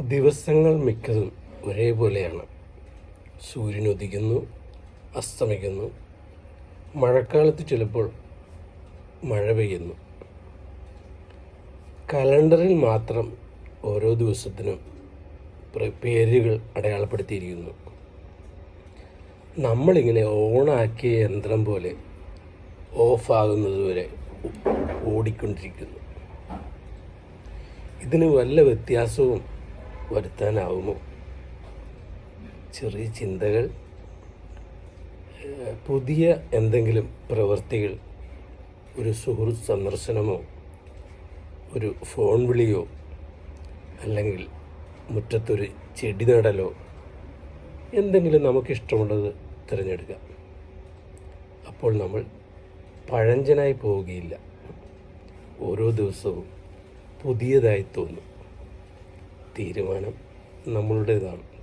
ദിവസങ്ങൾ മിക്കതും ഒരേപോലെയാണ്. സൂര്യൻ ഉദിക്കുന്നു അസ്തമിക്കുന്നു. മഴക്കാലത്ത് ചിലപ്പോൾ മഴ പെയ്യുന്നു. കലണ്ടറിൽ മാത്രം ഓരോ ദിവസത്തിനും പ്ര- പേരുകൾ അടയാളപ്പെടുത്തിയിരിക്കുന്നു. നമ്മളിങ്ങനെ ഓണാക്കിയ യന്ത്രം പോലെ ഓഫാകുന്നതുവരെ ഓടിക്കൊണ്ടിരിക്കുന്നു. ഇതിന് വല്ല വ്യത്യാസവും വരുത്താനാവുമോ ചെറിയ ചിന്തകൾ പുതിയ എന്തെങ്കിലും പ്രവൃത്തികൾ ഒരു സുഹൃത്ത് സന്ദർശനമോ ഒരു ഫോൺ വിളിയോ അല്ലെങ്കിൽ മുറ്റത്തൊരു ചെടി നടലോ എന്തെങ്കിലും നമുക്കിഷ്ടമുള്ളത് തിരഞ്ഞെടുക്കാം. അപ്പോൾ നമ്മൾ പഴഞ്ചനായി പോവുകയില്ല. ഓരോ ദിവസവും പുതിയതായി തോന്നും. തീരുമാനം നമ്മളുടേതാണ്.